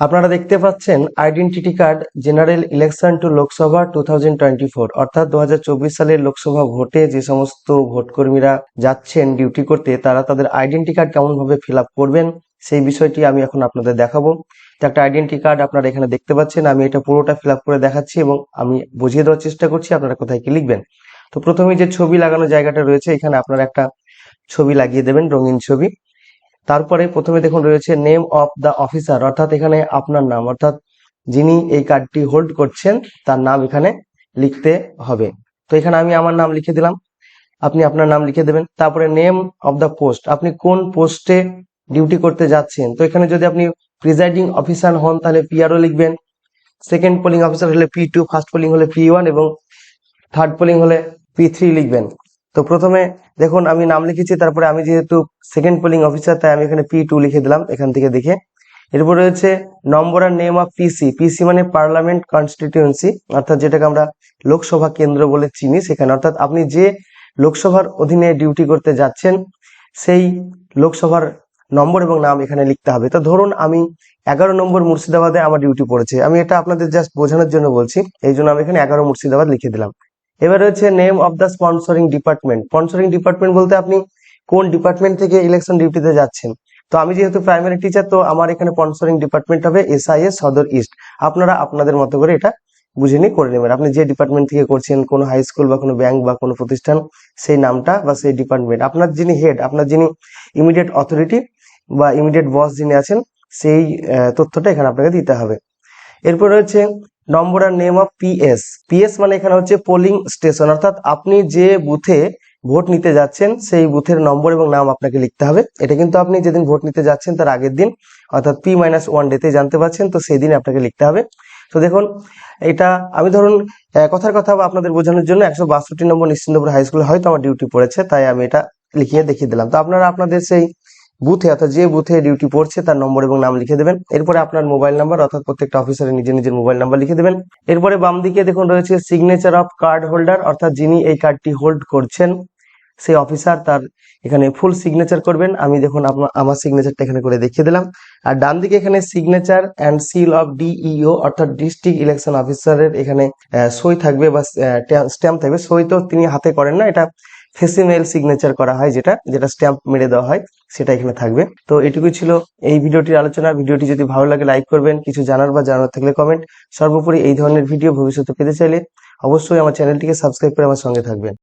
আপনারা দেখতে পাচ্ছেন identity card general election to Lok Sabha two অর্থাৎ দু হাজার চব্বিশ সালের লোকসভা ভোটে যে সমস্ত ভোটকর্মীরা যাচ্ছেন ডিউটি করতে, তারা তাদের আইডেন্টি কার্ড কেমন ভাবে ফিল করবেন, সেই বিষয়টি আমি এখন আপনাদের দেখাবো। তো একটা আইডেন্টি কার্ড আপনারা এখানে দেখতে পাচ্ছেন, আমি এটা পুরোটা ফিল করে দেখাচ্ছি এবং আমি বুঝিয়ে দেওয়ার চেষ্টা করছি আপনারা কোথায় কি লিখবেন। তো প্রথমে যে ছবি লাগানো জায়গাটা রয়েছে, এখানে আপনারা একটা ছবি লাগিয়ে দেবেন, রঙিন ছবি। তারপরে প্রথমে দেখুন রয়েছে নেম অফ দ্য অফিসার অর্থাৎ এখানে আপনার নাম, অর্থাৎ যিনি এই কার্ডটি হোল্ড করছেন, তার নাম এখানে লিখতে হবে। তো এখানে আমি আমার নাম লিখে দিলাম। আপনি আপনার নাম লিখে দেবেন। তারপরে নেম অফ দ্য পোস্ট আপনি কোন পোস্টে ডিউটি করতে যাচ্ছেন? তো এখানে যদি আপনি প্রিজাইডিং অফিসার হন, তাহলে পিআরও লিখবেন। সেকেন্ড পোলিং অফিসার হলে পি টু ফার্স্ট পোলিং হলে পি ওয়ান এবং থার্ড পোলিং হলে পি থ্রি লিখবেন। তো প্রথমে দেখুন, আমি নাম লিখেছি, তারপরে আমি যেহেতু সেকেন্ড পোলিং অফিসার তাই আমি এখানে পি টু লিখে দিলাম এখান থেকে দেখে। এরপর রয়েছে নম্বর আর নেম অফ পিসি পিসি মানে পার্লামেন্ট কনস্টিটিউয়েন্সি অর্থাৎ যেটাকে আমরা লোকসভা কেন্দ্র বলে চিনি সেখানে। অর্থাৎ আপনি যে লোকসভার অধীনে ডিউটি করতে যাচ্ছেন, সেই লোকসভার নম্বর এবং নাম এখানে লিখতে হবে। তো ধরুন, আমি এগারো নম্বর মুর্শিদাবাদে আমার ডিউটি পড়েছে। আমি এটা আপনাদের জাস্ট বোঝানোর জন্য বলছি, এই জন্য আমি এখানে এগারো মুর্শিদাবাদ লিখে দিলাম। এবার রয়েছে name of the sponsoring department sponsoring department বলতে আপনি কোন ডিপার্টমেন্ট থেকে ইলেকশন ডিউটিতে যাচ্ছেন। তো আমি যেহেতু প্রাইমারি টিচার তো আমার এখানে স্পন্সরিং ডিপার্টমেন্ট হবে S I S Sadar East আপনারা আপনাদের মতো করে এটা বুঝে নিয়ে করে নেবেন। আপনি যে ডিপার্টমেন্ট থেকে করছেন, কোনো হাই স্কুল বা কোনো ব্যাংক বা কোনো প্রতিষ্ঠান, সেই নামটা বা সেই ডিপার্টমেন্ট আপনার যিনি হেড আপনার যিনি ইমিডিয়েট অথরিটি বা ইমিডিয়েট বস যিনি আছেন, সেই তথ্যটা এখানে আপনাকে দিতে হবে। এরপর রয়েছে নম্বর আর নেম অফ পিএস পিএস মানে এখানে হচ্ছে পোলিং স্টেশন অর্থাৎ আপনি যে বুথে ভোট নিতে যাচ্ছেন, সেই বুথের নম্বর এবং নাম আপনাকে লিখতে হবে। এটা কিন্তু আপনি যেদিন ভোট নিতে যাচ্ছেন, তার আগের দিন, অর্থাৎ পি মাইনাস ওয়ান ডেতে জানতে পারছেন তো সেই দিন আপনাকে লিখতে হবে। তো দেখুন, এটা আমি ধরুন কথার কথা বা আপনাদের বোঝানোর জন্য একশো বাষট্টি নম্বর নিশ্চিন্তপুর হাই স্কুলে হয়তো আমার ডিউটি পড়েছে, তাই আমি এটা লিখিয়ে দেখিয়ে দিলাম। তো আপনারা আপনাদের সেই বুথে, অর্থাৎ যে বুথে ডিউটি পড়ছে তার নম্বর এবং নাম লিখে দেবেন। এরপরে আপনার মোবাইল নাম্বার অর্থাৎ প্রত্যেকটা অফিসারের নিজের নিজের মোবাইল নাম্বার লিখে দেবেন। এরপরে বাম দিকে দেখুন রয়েছে সিগনেচার অফ কার্ড হোল্ডার অর্থাৎ যিনি এই কার্ডটি হোল্ড করছেন, সেই অফিসার তার এখানে ফুল সিগনেচার করবেন। আমি দেখুন আপনা- আমার সিগনেচারটা এখানে করে দেখিয়ে দিলাম। আর ডান দিকে এখানে signature and seal of D E O অর্থাৎ ডিস্ট্রিক্ট ইলেকশন অফিসারের এখানে সই থাকবে বা স্ট্যাম্প থাকবে। সই তো তিনি হাতে করেন না, এটা ফেসিমেল সিগনেচার করা হয় যেটা যেটা স্ট্যাম্প মেরে দেওয়া হয়, সেটা এখানে থাকবে। তো এটুকুই ছিল এই ভিডিওটির আলোচনা। ভিডিওটি যদি ভালো লাগে লাইক করবেন। কিছু জানার বা জানার থাকলে কমেন্ট সর্বোপরি এই ধরনের ভিডিও ভবিষ্যতে পেতে চাইলে অবশ্যই আমার চ্যানেলটিকে সাবস্ক্রাইব করে আমার সঙ্গে থাকবেন।